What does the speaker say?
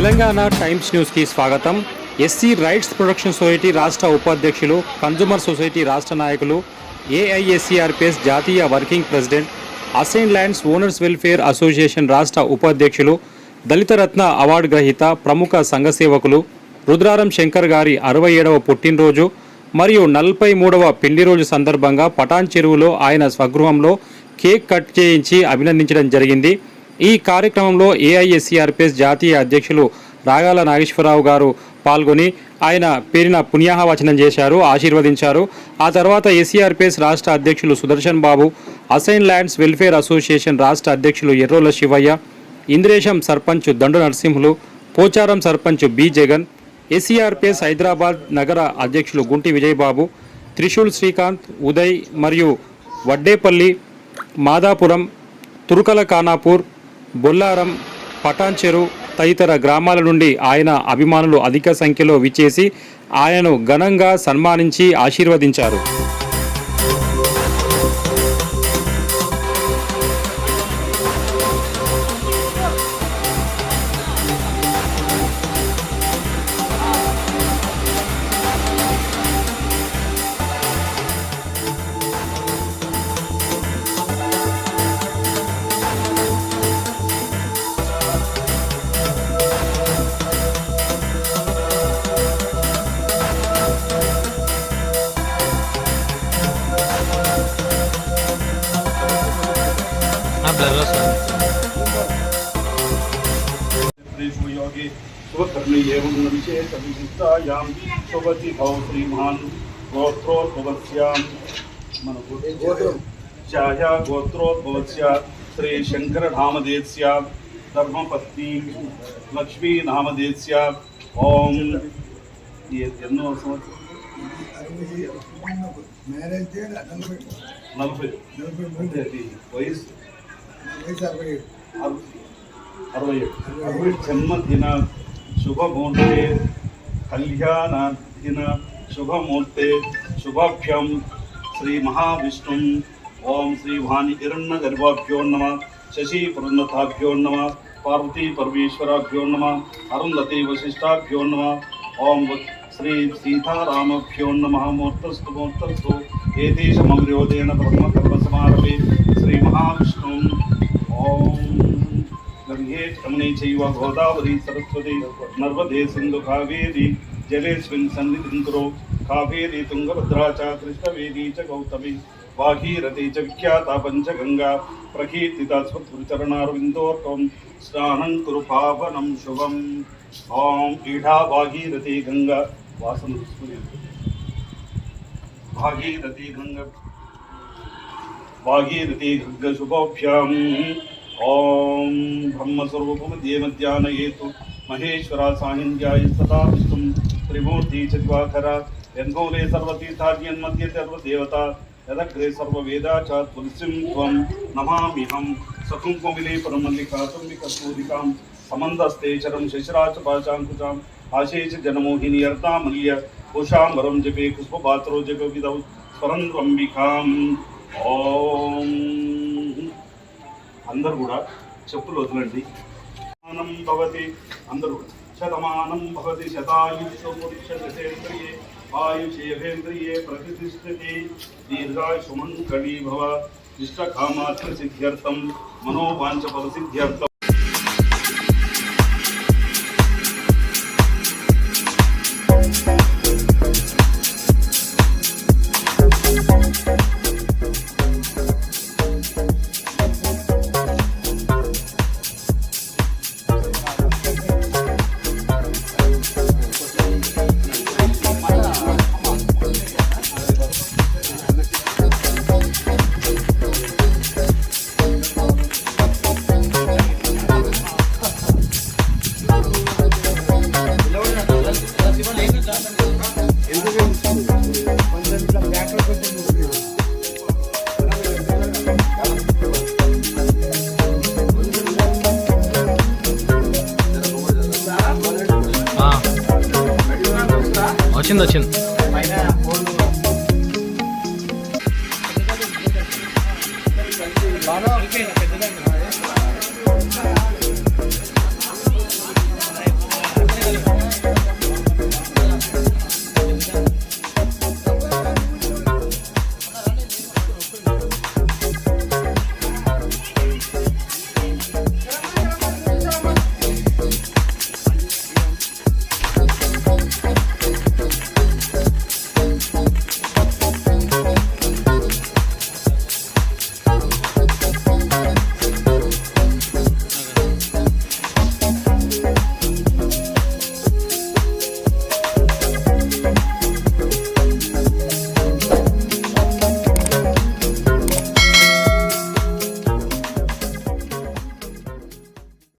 Telangana times న్యూస్కి స్వాగతం. SC rights production society రాష్ట్ర ఉపాధ్యక్షులు కన్జూమర్ సొసైటీ రాష్ట్ర నాయకులు ఏఐఎస్సీఆర్పిఎస్ జాతీయ working president assign lands owners welfare association రాష్ట్ర ఉపాధ్యక్షులు దళిత రత్న అవార్డు గ్రహీత ప్రముఖ సంఘ సేవకులు రుద్రారం శంకర్ గారి అరవై ఏడవ పుట్టినరోజు మరియు నలభై మూడవ పెళ్ళి రోజు సందర్భంగా పటాన్ చెరువులో ఆయన స్వగృహంలో కేక్ కట్ చేయించి అభినందించడం జరిగింది. ఈ కార్యక్రమంలో ఏఐఎస్సీఆర్పిఎస్ జాతీయ అధ్యక్షులు రాగాల నాగేశ్వరరావు గారు పాల్గొని ఆయన పేరిన పుణ్యాహవచనం చేశారు ఆశీర్వదించారు. ఆ తర్వాత ఎస్సీఆర్పిఎస్ రాష్ట్ర అధ్యక్షులు Sudarshan Babu assign lands welfare association రాష్ట్ర అధ్యక్షులు ఎర్రోల శివయ్య ఇంద్రేశం సర్పంచ్ దండు నరసింహులు పోచారం సర్పంచ్ బి జగన్ ఎస్సీఆర్పిఎస్ హైదరాబాద్ నగర అధ్యక్షులు గుంటి విజయబాబు త్రిశూల్ శ్రీకాంత్ ఉదయ్ మరియు వడ్డేపల్లి మాదాపురం తురుకల ఖానాపూర్ బొల్లారం పటాన్చెరు తదితర గ్రామాల నుండి ఆయన అభిమానులు అధిక సంఖ్యలో విచ్చేసి ఆయనను ఘనంగా సన్మానించి ఆశీర్వదించారు. योगे स्वकर्मे एवं विशेष विशिष्टायां स्वपति भव श्रीमान गोत्रोद्भवस्यां मन छाया गोत्रोद्भवस्य श्री शंकर नामदेस्य धर्मपत्नी लक्ष्मी नामदेस्य ओम ये ఎన్నో సంవత్సరం మ్యారేజ్ డే నలభై నలభై నలభై అంటే మూడు అది వయసు వయసు అరవై ఏడు అర- అరవై ఏడు జన్మదిన శుభముహూర్తే కళ్యాణదిన శుభమూర్తే శుభాభ్యం శ్రీ మహావిష్ణుం ఓం శ్రీ వాణి హిరణ్య గర్భాభ్యో నమ శశి పురంధతాభ్యో నమ పార్వతీ పరమేశ్వరాభ్యో నమ అరుంధతి వశిష్టాభ్యో నమ ఓం వ- శ్రీ సీతారామభ్యో నమ మూర్తస్తు మూర్తస్తు ఏతేషమగ్ర్యోదేన బ్రహ్మకర్మసమారభే శ్రీ మహావిష్ణుం ఓం గంగే రమణే చైవ గోదావరి సరస్వతి నర్మదే సింధు కావేరి జలేస్మిన్ సన్నిధిం కురు కావేరి తుంగభద్రా చ కృష్ణవేది చ గౌతమి వాగీరథి చ విఖ్యాత పంచగంగా ప్రకీర్తిత స్వచరణారవిందోర్కం స్నానం కురు పావనం శుభం ఓం ఈఢా భాగీరథి గంగా వాసన చూసుకుని భాగీరథి గంగ భాగీరథి ओम ब्रह्म ॐ ब्रह्मस्वरूपं देवध्यानयेतु महेश्वरा साहिंद्याय सदा विष्णु त्रिमूर्ति च दिवाकरा यन्मौले सर्वतीर्थार्यन्मध्ये सर्वदेवता, यदग्रे सर्ववेदा च तुलसीं त्वं नमाम्यहं सकुङ्कुमिले परमल्लिका तुम्बिकस्तूरिकां समन्दस्ते चरं शशिराच पाचाङ्कुचाम् आशेष जनमोहिनी अर्तामल्य उषाम्बरं जपे, पुष्पपात्रो जगविदौ स्वरन्त्वम्बिकाम् ॐ అందరు కూడా చెప్పులు వదలండి. శతమానం భవతి అందరూ శతమానం భవతి శతాయుషేంద్రియే ఆయుషేంద్రియే ప్రతిష్టతి దీర్ఘాయుషమంకళీ భవ ఇష్టకామాత్ర సిద్ధ్యర్థం మనోవాంఛ ఫల సిద్ధ్యర్థం వచ్చింది వచ్చింది. బాగా